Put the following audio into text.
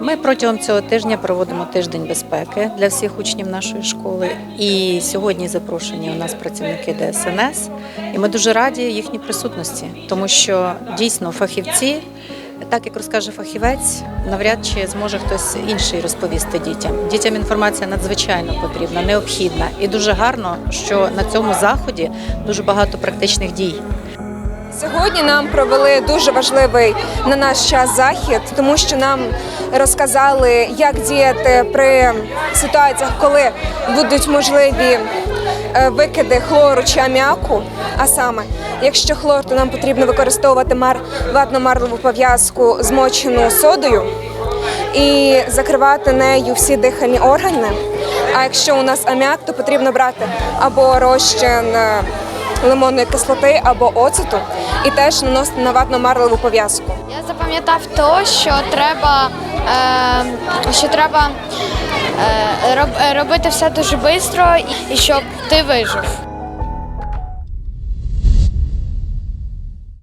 Ми протягом цього тижня проводимо тиждень безпеки для всіх учнів нашої школи. І сьогодні запрошені у нас працівники ДСНС. І ми дуже раді їхній присутності, тому що дійсно фахівці, так як розкаже фахівець, навряд чи зможе хтось інший розповісти дітям. Дітям інформація надзвичайно потрібна, необхідна. І дуже гарно, що на цьому заході дуже багато практичних дій. Сьогодні нам провели дуже важливий на наш час захід, тому що нам розказали, як діяти при ситуаціях, коли будуть можливі е, викиди хлору чи аміаку. А саме, якщо хлор, то нам потрібно використовувати мар ватно-марлеву пов'язку змочену содою і закривати нею всі дихальні органи. А якщо у нас аміак, то потрібно брати або розчин е, лимонної кислоти або оцету і теж наносити на ватно-марлеву пов'язку. Я запам'ятав то, що треба, е, що треба е, роб, робити все дуже швидко і щоб ти вижив.